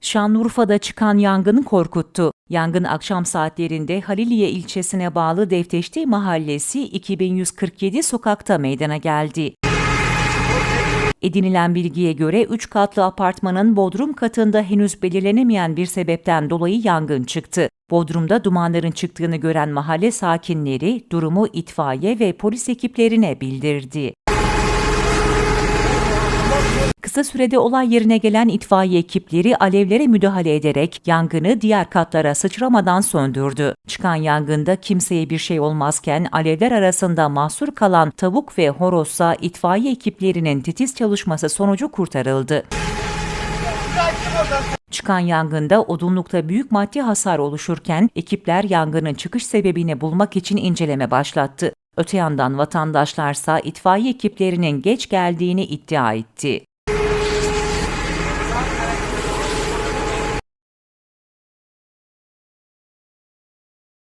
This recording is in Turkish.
Şanlıurfa'da çıkan yangın korkuttu. Yangın akşam saatlerinde Haliliye ilçesine bağlı Defteşti Mahallesi 2147 sokakta meydana geldi. Edinilen bilgiye göre 3 katlı apartmanın bodrum katında henüz belirlenemeyen bir sebepten dolayı yangın çıktı. Bodrumda dumanların çıktığını gören mahalle sakinleri durumu itfaiye ve polis ekiplerine bildirdi. Kısa sürede olay yerine gelen itfaiye ekipleri alevlere müdahale ederek yangını diğer katlara sıçramadan söndürdü. Çıkan yangında kimseye bir şey olmazken alevler arasında mahsur kalan tavuk ve horozsa itfaiye ekiplerinin titiz çalışması sonucu kurtarıldı. Çıkan yangında odunlukta büyük maddi hasar oluşurken ekipler yangının çıkış sebebini bulmak için inceleme başlattı. Öte yandan vatandaşlarsa itfaiye ekiplerinin geç geldiğini iddia etti.